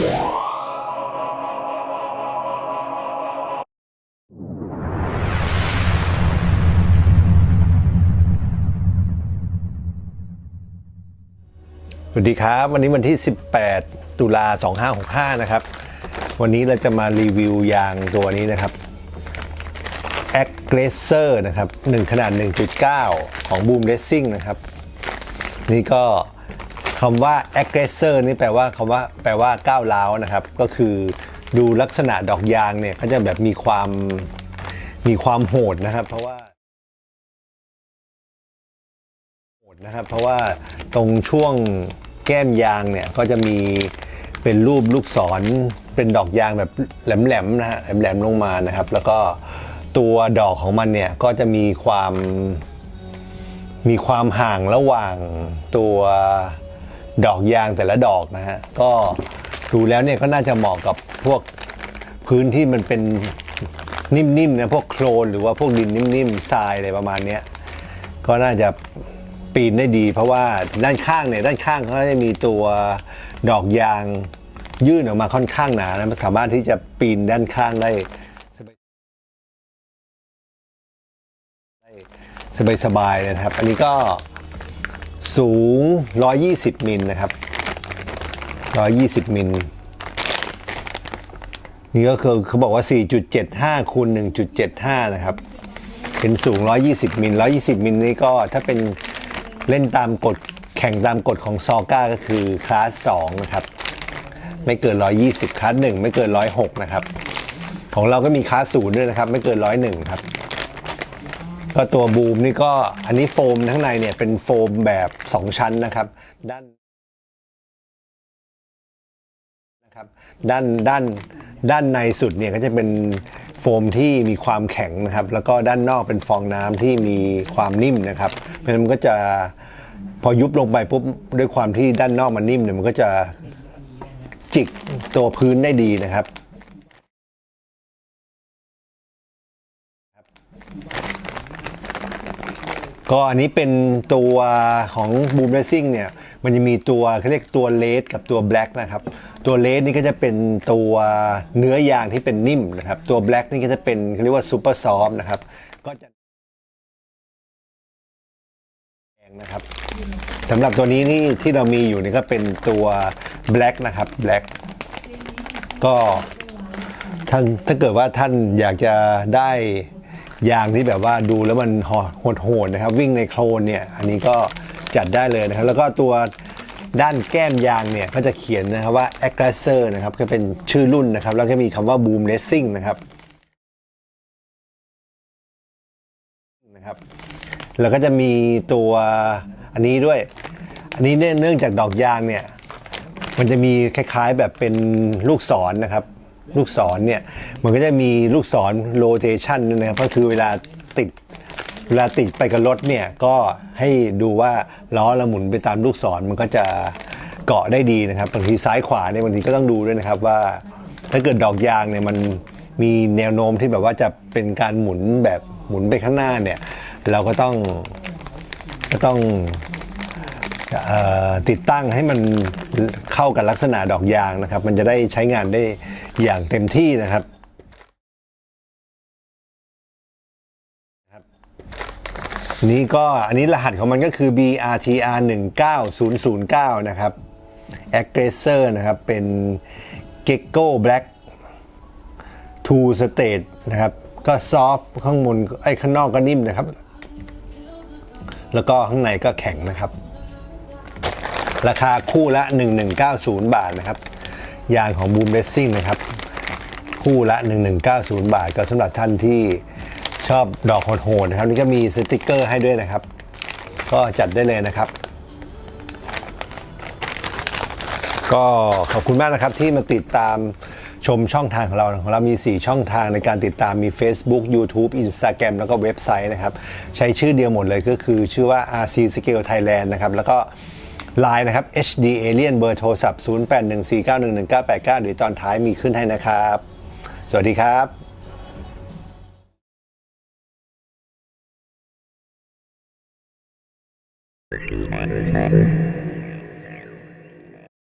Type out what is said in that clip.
สวัสดีครับ วันนี้วันที่ 18 ตุลา 2565 นะครับ วันนี้เราจะมารีวิวยางตัวนี้นะครับ Aggressor นะครับ 1 ขนาด 1.9 ของ Boom Racing นะครับ นี่ก็ คำว่า aggressor นี่แปลว่าคำว่าแปลว่าก้าวร้าวนะครับ ก็คือดูลักษณะดอกยางเนี่ยเขาจะแบบมีความมีความโหดนะครับ เพราะว่าโหดนะครับ เพราะว่าตรงช่วงแก้มยางเนี่ยก็จะมีเป็นรูปลูกศรเป็นดอกยางแบบแหลมๆนะฮะแหลมๆลงมานะครับ แล้วก็ตัวดอกของมันเนี่ยก็จะมีความมีความห่างระหว่างตัว ดอกยางแต่ละดอกนะฮะ ก็ดูแล้วเนี่ยก็น่าจะเหมาะกับพวกพื้นที่มันเป็นนิ่มๆนะพวกโคลนหรือว่าพวกดินนิ่มๆทรายอะไรประมาณเนี้ยก็น่าจะปีนได้ดี เพราะว่าด้านข้างเนี่ยด้านข้างเขาจะมีตัวดอกยางยื่นออกมาค่อนข้างหนานะสามารถที่จะปีนด้านข้างได้สบายๆนะครับ อันนี้ก็ สูง 120 มิลนะครับ 120 มิล นี่ก็คือเขาบอกว่า 4.75 คูณ 1.75 นะครับ เป็นสูง 120 มิล 120 มิลนี่ก็ถ้าเป็นเล่นตามกฎแข่งตามกฎของซอก้าก็คือคลาส 2 นะครับ ไม่เกิน 120 คลาส 1 ไม่เกิน 106 นะครับ ของเราก็มีคลาส 0 ด้วยนะครับ ไม่เกิน 101 ครับ ก็ตัวบูมนี่ก็อันนี้โฟมข้างในเนี่ยเป็นโฟมแบบ 2 ชั้นนะครับ ด้านนะครับด้านด้านด้านในสุดเนี่ยก็จะเป็นโฟมที่มีความแข็งนะครับ แล้วก็ด้านนอกเป็นฟองน้ำที่มีความนิ่มนะครับ เพราะฉะนั้นมันก็จะพอยุบลงไปปุ๊บด้วยความที่ด้านนอกมันนิ่มเนี่ยมันก็จะจิกตัวพื้นได้ดีนะครับ ก็อันนี้เป็นตัวของ Boom Racing เนี่ยมันจะมีตัวเขาเรียกตัวเลดกับตัวแบล็กนะครับตัวเลดนี่ก็จะเป็นตัวเนื้อยางที่เป็นนิ่มนะครับตัวแบล็กนี่ก็จะเป็นเขาเรียกว่าซูเปอร์ซอฟนะครับก็จะแงนะครับสำหรับตัวนี้นี่ที่เรามีอยู่นี่ก็เป็นตัวแบล็กนะครับแบล็กก็ท่านถ้าเกิดว่าท่านอยากจะได้ ยางที่แบบว่าดูแล้วมันโหดหดๆนะครับ วิ่งในโคลนเนี่ยอันนี้ก็จัดได้เลยนะครับ แล้วก็ตัวด้านแก้มยางเนี่ยก็จะเขียนนะครับว่า aggressor นะครับก็เป็นชื่อรุ่นนะครับ แล้วก็มีคำว่า boom racing นะครับนะครับ แล้วก็จะมีตัวอันนี้ด้วย อันนี้เนี่ยเนื่องจากดอกยางเนี่ยมันจะมีคล้ายๆแบบเป็นลูกศรนะครับ ลูกศรเนี่ยมันก็จะมีลูกศรโรเ t ชันนะครับก็คือเวลาติดเวลาติดไปกับรถเนี่ยก็ให้ดูว่าล้อเราหมุนไปตามลูกศรมันก็จะเกาะได้ดีนะครับบางทีซ้ายขวาเนี่ยบางทีก็ต้องดูด้วยนะครับว่า ถ้าเกิดดอกยางเนี่ยมันมีแนวโน้มที่แบบว่าจะเป็นการหมุนแบบหมุนไปข้างหน้าเนี่ยเราก็ต้องก็ต้อง ติดตั้งให้มันเข้ากับลักษณะดอกยางนะครับ มันจะได้ใช้งานได้อย่างเต็มที่นะครับนี่ก็อันนี้รหัสของมันก็คือ BRTR 19009 นะครับ Aggressor นะครับ เป็น Gecko Black Two State นะครับ ก็ซอฟข้างบนไอ้ข้างนอกก็นิ่มนะครับ แล้วก็ข้างในก็แข็งนะครับ ราคาคู่ละ 1190 บาทนะครับ ยางของ Boom Racing นะครับ คู่ละ 1190 บาท ก็สำหรับท่านที่ชอบดอกโหดๆนะครับ นี่ก็มีสติกเกอร์ให้ด้วยนะครับ ก็จัดได้เลยนะครับ ก็ขอบคุณมากนะครับที่มาติดตามชมช่องทางของเราของเรามี 4 ช่องทางในการติดตามมี Facebook YouTube Instagram แล้วก็เว็บไซต์นะครับ ใช้ชื่อเดียวหมดเลยก็คือชื่อว่า RC Scale Thailand นะครับ แล้วก็ ไลน์นะครับ HD Alien เบอร์โทรศัพท์ 0814911989 หรือตอนท้ายมีขึ้นให้นะครับ สวัสดีครับ